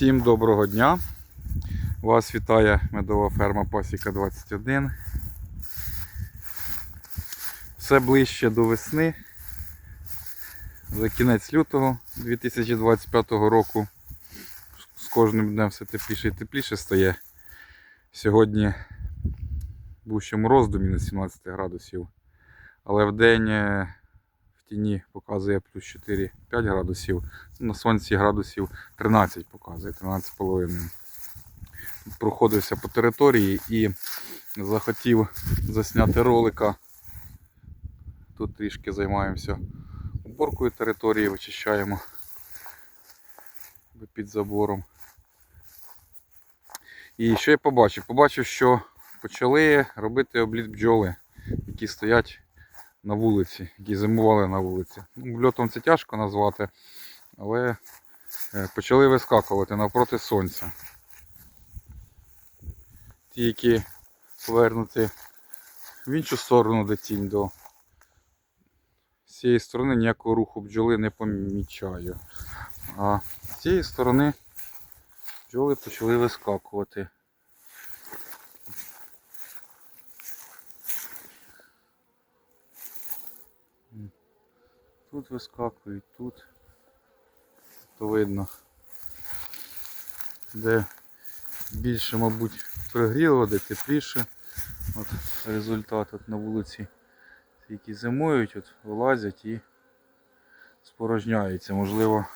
Всім доброго дня! Вас вітає медова ферма Пасіка 21. Все ближче до весни. За кінець лютого 2025 року. З кожним днем все тепліше і тепліше стає. Сьогодні був ще мороз до мінус 17 градусів. Але в день е, тіні показує плюс 4-5 градусів. На сонці градусів 13 показує, 13,5. Проходився по території і захотів засняти ролика. Тут трішки займаємося уборкою території, вичищаємо під забором. І що я побачив? Побачив, що почали робити обліт бджоли, які стоять на вулиці, які зимували на вулиці. Ну, Льотом це тяжко назвати, але е, почали вискакувати навпроти сонця. Ті, які повернуті в іншу сторону, де тінь до з цієї сторони ніякого руху бджоли не помічаю. А з цієї сторони бджоли почали вискакувати. Тут вискакують, тут. То видно. Де більше, мабуть, пригріло, де тепліше. От результат от на вулиці. Ці, які зимують, от вилазять і спорожняються. Можливо,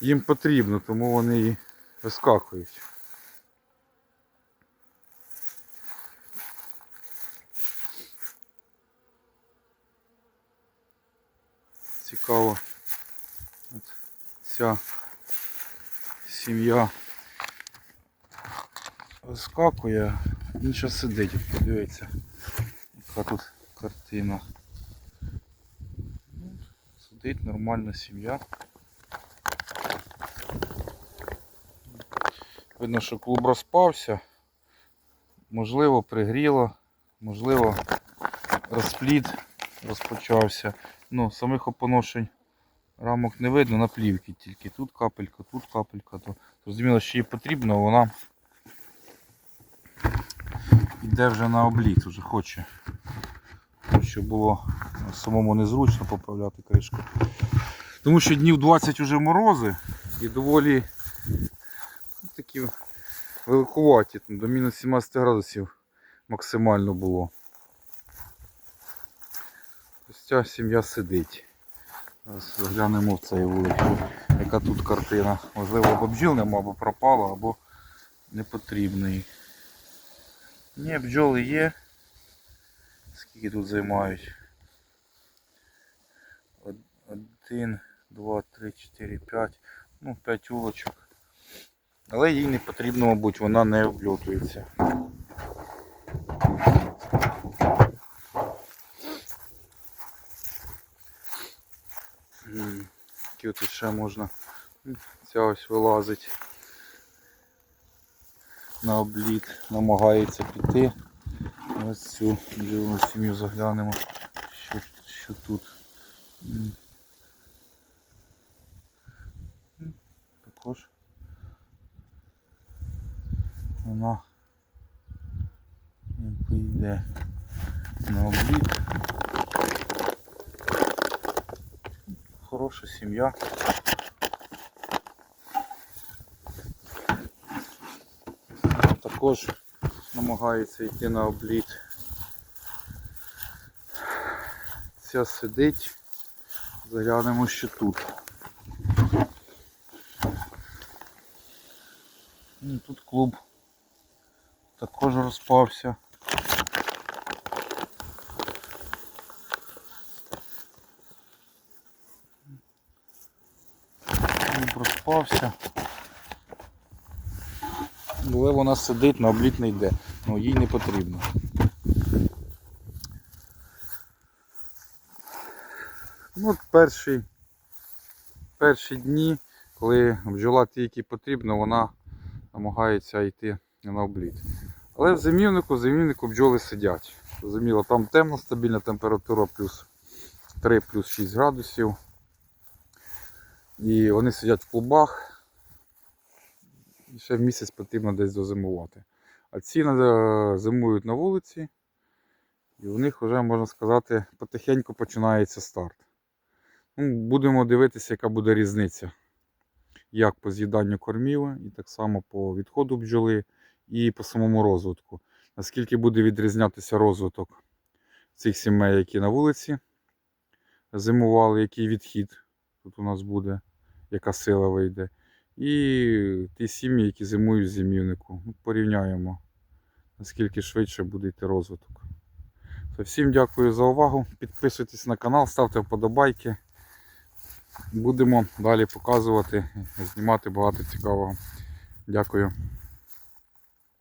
їм потрібно, тому вони і вискакують. Цікаво. От ця сім'я вискакує, інша сидить, подивіться, яка тут картина. Сидить нормальна сім'я. Видно, що клуб розпався, можливо, пригріло, можливо, розплід розпочався. Ну, самих опоношень рамок не видно, на плівки тільки. Тут капелька, тут капелька. То зрозуміло, що їй потрібно, вона йде вже на обліт, вже хоче. Тому що було самому незручно поправляти кришку. Тому що днів 20 вже морози і доволі такі великуваті, до мінус 17 градусів максимально було. Ось ця сім'я сидить. Зараз заглянемо в цей вулицю, яка тут картина. Можливо, або бджіл нема, або пропало, або не потрібний. Ні, бджоли є. Скільки тут займають? Один, два, три, чотири, п'ять. Ну, п'ять улочок. Але їй не потрібно, мабуть, вона не обльотується. Які тут ще можна. Ця ось вилазить на обліт, намагається піти. Ось цю бджолину сім'ю заглянемо, що, що тут. Також вона якби на обліт. Хороша сім'я. Також намагається йти на обліт. Ця сидить. Заглянемо що тут. Ну, Тут клуб також розпався. Клуб розпався. Але вона сидить, на обліт не йде. Ну їй не потрібно. Ну, перші, перші дні, коли бджола ті, які потрібно, вона намагається йти на обліт. Але в зимівнику, в зимівнику бджоли сидять. Зрозуміло, там темна стабільна температура плюс 3 плюс 6 градусів. І вони сидять в клубах. і ще в місяць потрібно десь дозимувати. А ці зимують на вулиці, і у них вже, можна сказати, потихеньку починається старт. Ну, будемо дивитися, яка буде різниця. Як по з'їданню кормів, і так само по відходу бджоли, і по самому розвитку. Наскільки буде відрізнятися розвиток цих сімей, які на вулиці зимували, який відхід тут у нас буде, яка сила вийде. І ті сім'ї, які зимують в зимівнику. Ну, порівняємо, наскільки швидше буде йти розвиток. То всім дякую за увагу. Підписуйтесь на канал, ставте вподобайки. Будемо далі показувати, знімати багато цікавого. Дякую.